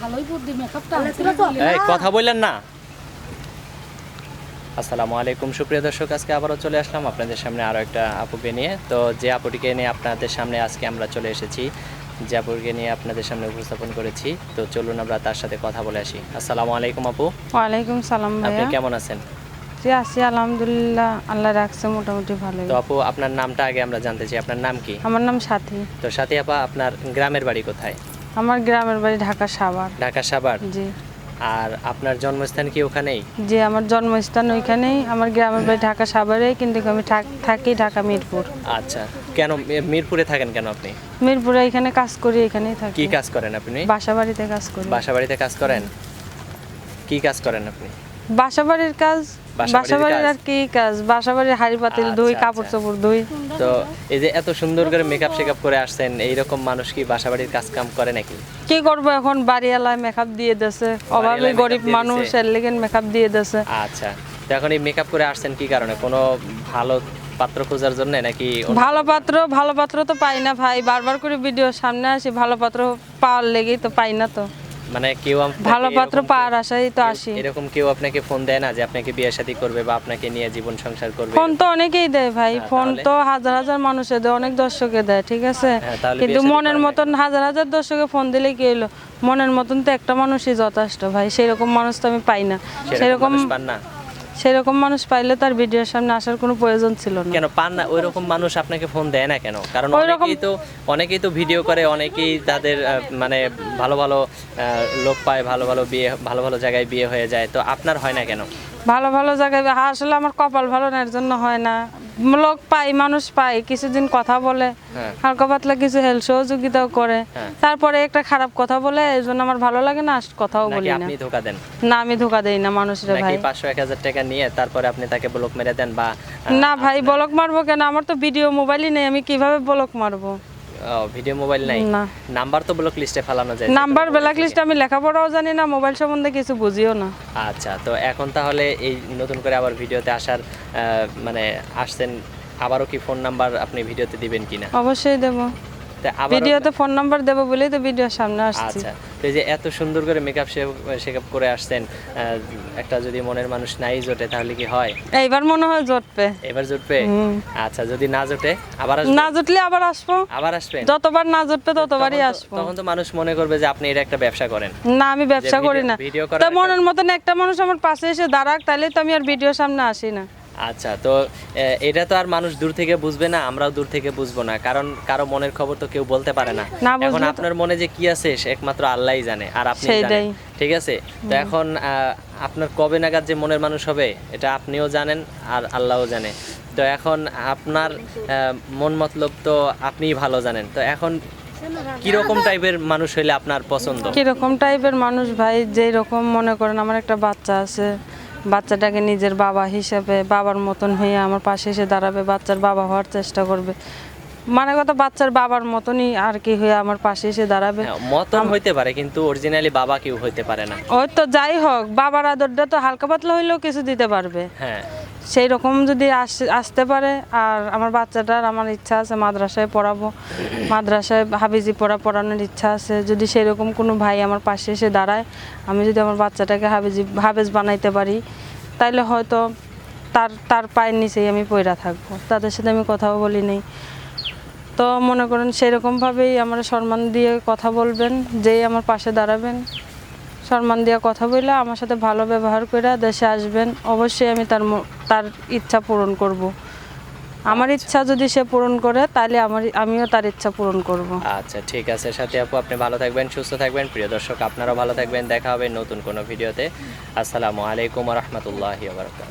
ভালোই বুদ্ধি মেকআপটা এই কথা বললেন না। আসসালামু আলাইকুম সুপ্রিয় দর্শক আজকে আবারও চলে আসলাম আপনাদের সামনে আরও একটা আপুকে নিয়ে। তো যে আপুটিকে নিয়ে আপনাদের সামনে আজকে আমরা চলে এসেছি আপুকে নিয়ে আপনাদের সামনে উপস্থাপন করেছি। তো চলুন আমরা তার সাথে কথা বলে আসি। আসসালামু আলাইকুম আপু। ওয়ালাইকুম সালাম আপনি কেমন আছেন? জি আছি আলহামদুলিল্লাহ। আল্লাহ রাখছে মোটামুটি ভালো তো আপু আপনার নামটা আগে আমরা জানতে চাই। আপনার নাম কি? আমার নাম সাথী। তো সাথী আপা আপনার গ্রামের বাড়ি কোথায়? আমার গ্রামের বাড়ি ঢাকা সাভার। ঢাকা সাভার? জি। আর আপনার জন্মস্থান কি ওখানেই? যে আমার জন্মস্থান ওইখানেই। আমার গ্রামের বাড়ি ঢাকা সাভারে কিন্তু আমি থাকি ঢাকা মিরপুর। আচ্ছা। কেন মিরপুরে থাকেন কেন আপনি? মিরপুরে এখানে কাজ করি এখানেই থাকি। কি কাজ করেন আপনি? বাসাবাড়িতে কাজ করি। বাসাবাড়িতে কাজ করেন? কি কাজ করেন আপনি? বাসাবাড়ির কাজ আর কি কাজ? হাড়ি পাতিল আচ্ছা, ধুই আচ্ছা। কাপড় চোপড় ধুই তো এই যে এত সুন্দর করে মেকআপ শেকআপ করে আসছেন এইরকম মানুষ কি বাসা কাজ কাম করে নাকি? কি করব এখন? বাড়িওয়ালায় মেকআপ দিয়ে দেছে অভাবে গরিব makeup মানুষ এর লেগে মেকআপ দিয়ে দেছে আচ্ছা তো এখন এই মেকআপ করে আসছেন কি কারণে? কোনো ভালো পাত্র খোঁজার জন্য নাকি ভালো পাত্র ভালো পাত্র তো পাই না ভাই। বারবার করে ভিডিও সামনে আসি ভালো পাত্র পাওয়ার লেগেই তো পাই না তো। মানে কেউ ভালো পাত্র পাওয়ার আশাই তো আসি। এরকম কেউ আপনাকে ফোন দেয় না যে আপনাকে বিয়ে শাদী করবে বা আপনাকে নিয়ে জীবন সংসার করবে ফোন তো অনেকেই দেয় ভাই। হ্যাঁ, ফোন তো হাজার হাজার মানুষে দেয় অনেক দর্শকে দেয় ঠিক আছে? হ্যাঁ, কিন্তু মনের মতন হাজার হাজার দর্শকে ফোন দিলে কি হলো মনের মতন তো একটা মানুষই যথেষ্ট ভাই সেরকম মানুষ তো আমি পাই না। সেরকম সেরকম পান না। সেরকম মানুষ পাইলে তার ভিডিওর সামনে আসার কোনো প্রয়োজন ছিল না। কেন পান না? ওইরকম মানুষ আপনাকে ফোন দেয় না কেন? কারণ অনেকেই তো অনেকেই তো ভিডিও করে অনেকেই তাদের মানে ভালো ভালো লোক পায় ভালো ভালো বিয়ে ভালো ভালো জায়গায় বিয়ে হয়ে যায়। তো আপনার হয় না কেন? ভালো ভালো জায়গায় আসলে আমার কপাল ভালো না এর জন্য হয় না। লোক পাই মানুষ পাই কিছুদিন কথা বলে হ্যাঁ। হালকা পাতলা কিছু হেল্প সহযোগিতাও করে। হ্যাঁ। তারপরে একটা খারাপ কথা বলে এই জন্য আমার ভালো লাগে না কথাও বলি না। আপনি ধোকা দেন? না আমি ধোকা দেই না মানুষের ভাই। পাঁচশো এক হাজার টাকা নিয়ে তারপরে আপনি তাকে ব্লক মেরে দেন বা না ভাই ব্লক মারবো কেন? আমার তো ভিডিও মোবাইলই নেই আমি কীভাবে ব্লক মারবো? ভিডিও মোবাইল নাই। নাম্বার তো ব্লক লিস্টে ফেলানো যায়। নাম্বার ব্ল্যাক লিস্ট আমি লেখাপড়াও জানি না মোবাইল সম্বন্ধে কিছু বুঝিও না। আচ্ছা তো এখন তাহলে এই নতুন করে আবার ভিডিওতে আসার মানে আসছেন আবারও কি ফোন নাম্বার আপনি ভিডিওতে দিবেন কিনা? অবশ্যই দেবো। ভিডিওতে ফোন নাম্বার দেবো বলেই তো ভিডিওর সামনে আসছি। আচ্ছা তো যে এত সুন্দর করে মেকআপ শেকআপ করে আসছেন একটা যদি মনের মানুষ নাই জোটে তাহলে কি হয়? এইবার মনে হয় জটবে। এবার জুটবে। আচ্ছা যদি না জোটে আবার আসবে? না জুটলে আবার আসব। আবার আসবেন যতবার না জুটবে ততবারই আসব। তখন তো মানুষ মনে করবে যে আপনি এটা একটা ব্যবসা করেন। না আমি ব্যবসা করি না। ভিডিও তো মনের মতন একটা মানুষ আমার পাশে এসে দাঁড়াক তাহলে তো আমি আর ভিডিওর সামনে আসি না। আচ্ছা তো এটা তো আর মানুষ দূর থেকে বুঝবে না আমরাও দূর থেকে বুঝব না কারণ কারও মনের খবর তো কেউ বলতে পারে না। এখন আপনার মনে যে কি আছে একমাত্র আল্লাহই জানে আর আপনি জানেন ঠিক আছে? তো এখন আপনার কবে নাগাদ যে মনের মানুষ হবে এটা আপনিও জানেন আর আল্লাহও জানে। তো এখন আপনার মন মতলব তো আপনিই ভালো জানেন তো এখন কীরকম টাইপের মানুষ হইলে আপনার পছন্দ? কীরকম টাইপের মানুষ ভাই যেই রকম মনে করেন আমার একটা বাচ্চা আছে বাচ্চাটাকে নিজের বাবা হিসাবে বাবার মতন হয়ে আমার পাশে এসে দাঁড়াবে বাচ্চার বাবা হওয়ার চেষ্টা করবে। মানে কথা বাচ্চার বাবার মতনই আর কি হয়ে আমার পাশে এসে দাঁড়াবে। হ্যাঁ, মতন হইতে পারে কিন্তু অরিজিনালি বাবা কেউ হইতে পারে না। ওই তো যাই হোক বাবার আদরটা তো হালকা পাতলা হইলেও কিছু দিতে পারবে। হ্যাঁ। সেই রকম যদি আস- আসতে পারে, আর আমার বাচ্চাটার আমার ইচ্ছা আছে মাদ্রাসায় পড়াবো। মাদ্রাসায় হাবিজি পড়া পড়ানোর ইচ্ছা আছে। যদি সেই রকম কোনো ভাই আমার পাশে এসে দাঁড়ায়, আমি যদি আমার বাচ্চাটাকে হাবিজি হাবেজ বানাইতে পারি, তাইলে হয়তো তার তার পায়ের নিচেই আমি পয়রা থাকব। তাদের সাথে আমি কথাও বলি নেই। তো মনে করেন সেরকমভাবেই আমার সম্মান দিয়ে কথা বলবেন, যেই আমার পাশে দাঁড়াবেন। সম্মান দিয়ে কথা বলে আমার সাথে ভালো ব্যবহার করে দেশে আসবেন। অবশ্যই আমি তার তার ইচ্ছা পূরণ করব। আমার ইচ্ছা যদি সে পূরণ করে তাহলে আমার আমিও তার ইচ্ছা পূরণ করব। আচ্ছা ঠিক আছে সাথে আপু আপনি ভালো থাকবেন সুস্থ থাকবেন। প্রিয় দর্শক আপনারাও ভালো থাকবেন। দেখা হবে নতুন কোনো ভিডিওতে। আসসালামু আলাইকুম রহমতুল্লাহ বারকাত